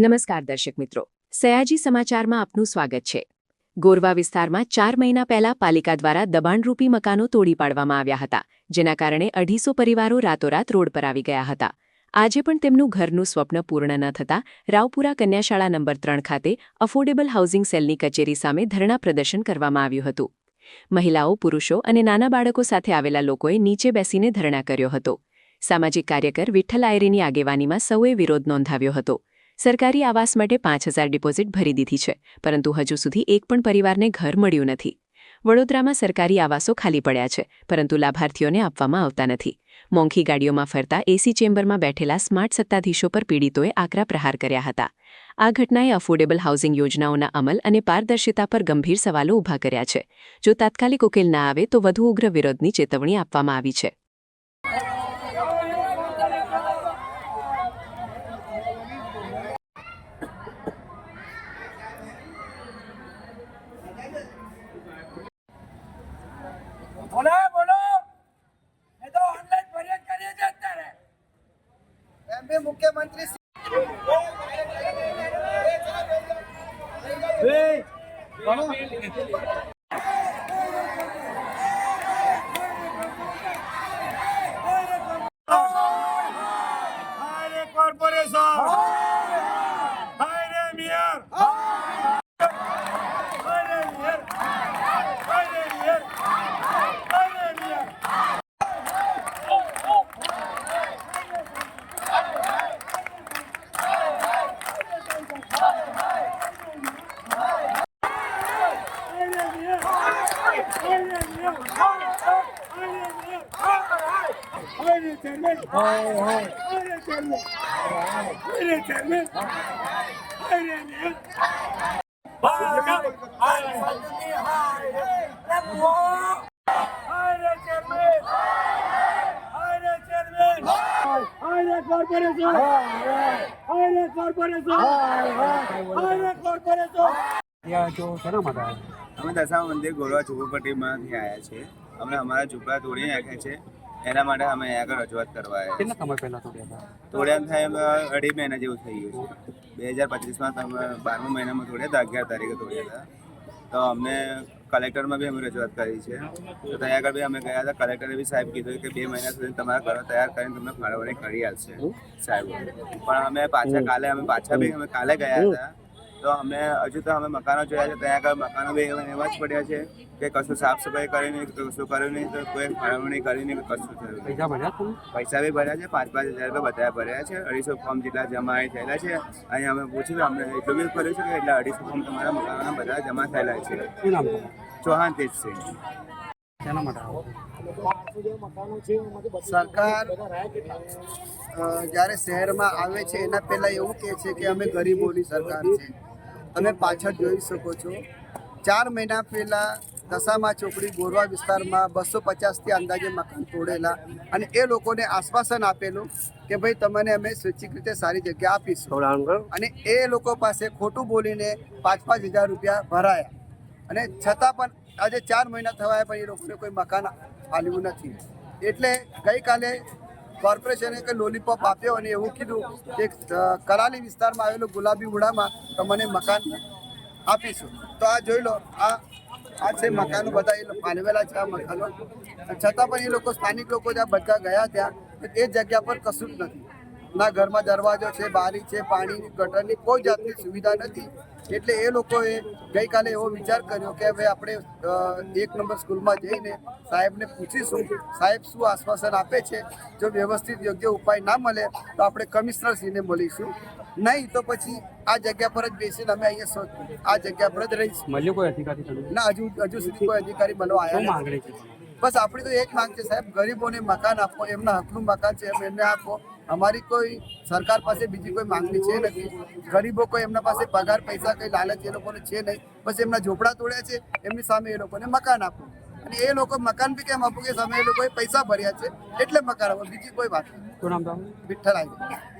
નમસ્કાર દર્શક મિત્રો. સયાજી સમાચારમાં આપનું સ્વાગત છે. ગોરવા વિસ્તારમાં ચાર મહિના પહેલા પાલિકા દ્વારા દબાણરૂપી મકાનો તોડી પાડવામાં આવ્યા હતા, જેના કારણે અઢીસો પરિવારો રાતોરાત રોડ પર આવી ગયા હતા. આજે પણ તેમનું ઘરનું સ્વપ્ન પૂર્ણ ન થતાં, રાવપુરા કન્યાશાળા નંબર ત્રણ ખાતે અફોર્ડેબલ હાઉસિંગ સેલની કચેરી સામે ધરણા પ્રદર્શન કરવામાં આવ્યું હતું. મહિલાઓ, પુરુષો અને નાના બાળકો સાથે આવેલા લોકોએ નીચે બેસીને ધરણા કર્યો હતો. સામાજિક કાર્યકર વિઠ્ઠલ આયરીની આગેવાનીમાં સૌએ વિરોધ નોંધાવ્યો હતો. સરકારી આવાસ માટે પાંચ હજાર ડિપોઝિટ ભરી દીધી છે, પરંતુ હજુ સુધી એક પણ પરિવારને ઘર મળ્યું નથી. વડોદરામાં સરકારી આવાસો ખાલી પડ્યા છે, પરંતુ લાભાર્થીઓને આપવામાં આવતા નથી. મોંઘી ગાડીઓમાં ફરતા એસી ચેમ્બરમાં બેઠેલા સ્માર્ટ સત્તાધીશો પર પીડિતોએ આકરા પ્રહાર કર્યા હતા. આ ઘટનાએ અફોર્ડેબલ હાઉસિંગ યોજનાઓના અમલ અને પારદર્શિતા પર ગંભીર સવાલો ઊભા કર્યા છે. જો તાત્કાલિક ઉકેલ ના આવે તો વધુ ઉગ્ર વિરોધની ચેતવણી આપવામાં આવી છે. બોલો બોલો એ તો ઓનલાઈન ફરિયાદ કરીએ છે અત્યારે એમ બી મુખ્યમંત્રી હાયરે અમે દશા મંદિર ગોરવા ઝુંપડપટ્ટીમાંથી આવ્યા છીએ અમને અમારા ઝૂંપડા તોડી નાખ્યા છે એના માટે અમે આગળ રજૂઆત કરવા આવ્યા કેટલા સમય પહેલા તોડ્યા તોડ્યા થાય અઢી મહિના જેવું થઈ ગયું છે. બે હજાર પચીસમાં તમે બારમા મહિનામાં તોડ્યા હતા અગિયાર તારીખે તોડ્યા હતા. તો અમને કલેક્ટરમાં બી અમે રજૂઆત કરી છે. તો ત્યાં આગળ બી અમે ગયા હતા. કલેક્ટરે બી સાહેબ કીધું કે બે મહિના સુધી તમારા ઘરો તૈયાર કરીને તમને ફાળવણી કરી આવશે સાહેબ. પણ અમે પાછા કાલે અમે પાછા બી અમે કાલે ગયા હતા. તો અમે હજુ તો અમે મકાનો જોયા છે ત્યાં આગળ મકાનો બે એવા જ પડ્યા છે કે કશું સાફ સફાઈ કરી નહીં કશું કર્યું નહીં તો કોઈ ફાળવણી કરી નહીં કશું થયું પૈસા ભર્યા પૈસા બી ભર્યા છે પાંચ પાંચ હજાર રૂપિયા બધા ભર્યા છે અઢીસો ફોર્મ જેટલા જમા થયેલા છે અહીંયા અમે પૂછ્યું અમને એટલું બી કર્યું છે કે એટલા અઢીસો ફોર્મ તમારા મકાનોના બધા જમા થયેલા છે. ચૌહાણ તેજસિંહ. શેના માટે સરકાર જ્યારે શહેરમાં આવે છે એના પહેલા એવું કહે છે કે અમે ગરીબોની સરકાર છે. તમે પાછળ જોઈ શકો છો. ચાર મહિના પહેલા દશામાં ચોકડી ગોરવા વિસ્તારમાં બસો પચાસથી અંદાજે મકાન તોડેલા અને એ લોકોને આશ્વાસન આપેલું કે ભાઈ તમને અમે સ્વૈચ્છિક રીતે સારી જગ્યા આપીશું. અને એ લોકો પાસે ખોટું બોલીને પાંચ પાંચ હજાર રૂપિયા ભરાયા. અને છતાં પણ આજે ચાર મહિના થવાય પણ એ લોકોને કોઈ મકાન આપ્યું નથી. એટલે ગઈકાલે કોર્પોરેશને કે લોલીપોપ આપ્યો અને એવું કીધું કે કરાલી વિસ્તારમાં આવેલું ગુલાબી ઉડામાં તમને મકાન આપીશું. તો આ જોઈ લો, આ આ છે મકાનો બધા એ પાલવેલા છે આ મકાનો. છતાં પણ એ લોકો સ્થાનિક લોકો જ્યાં બધા ગયા ત્યાં, એ જગ્યા પર કશું જ નથી. ના ઘરમાં દરવાજો છે બારી છે પાણીની ગટરની કોઈ જાતની સુવિધા નથી. એટલે એ લોકોએ ગઈકાલે એવો વિચાર કર્યો કે ભાઈ આપણે એક નંબર સ્કૂલમાં જઈને સાહેબને પૂછીશું સાહેબ શું આશ્વાસન આપે છે? જો વ્યવસ્થિત યોગ્ય ઉપાય ના મળે તો આપણે કમિશનરશ્રીને મળીશું. નહીં તો પછી આ જગ્યા પર જ બેસીને અમે અહીંયા આ જગ્યા પર જ રહીશ. મળ્યો કોઈ અધિકારી ના હજુ હજુ સુધી કોઈ અધિકારી મળવા આવ્યા માંગણી બસ આપણી તો એક માંગ છે સાહેબ ગરીબોને મકાન આપો એમના હકનું મકાન છે એમ એમને આપો. અમારી કોઈ સરકાર પાસે બીજી કોઈ માંગણી છે નથી. ગરીબો કોઈ એમના પાસે પગાર પૈસા કઈ લાલચ એ લોકોને છે નહીં. બસ એમના ઝોપડા તોડ્યા છે એમની સામે એ લોકોને મકાન આપો. અને એ લોકો મકાન બી કેમ આપો કે સામે એ લોકોએ પૈસા ભર્યા છે એટલે મકાન આપો બીજી કોઈ વાત વિઠ્ઠલ આવી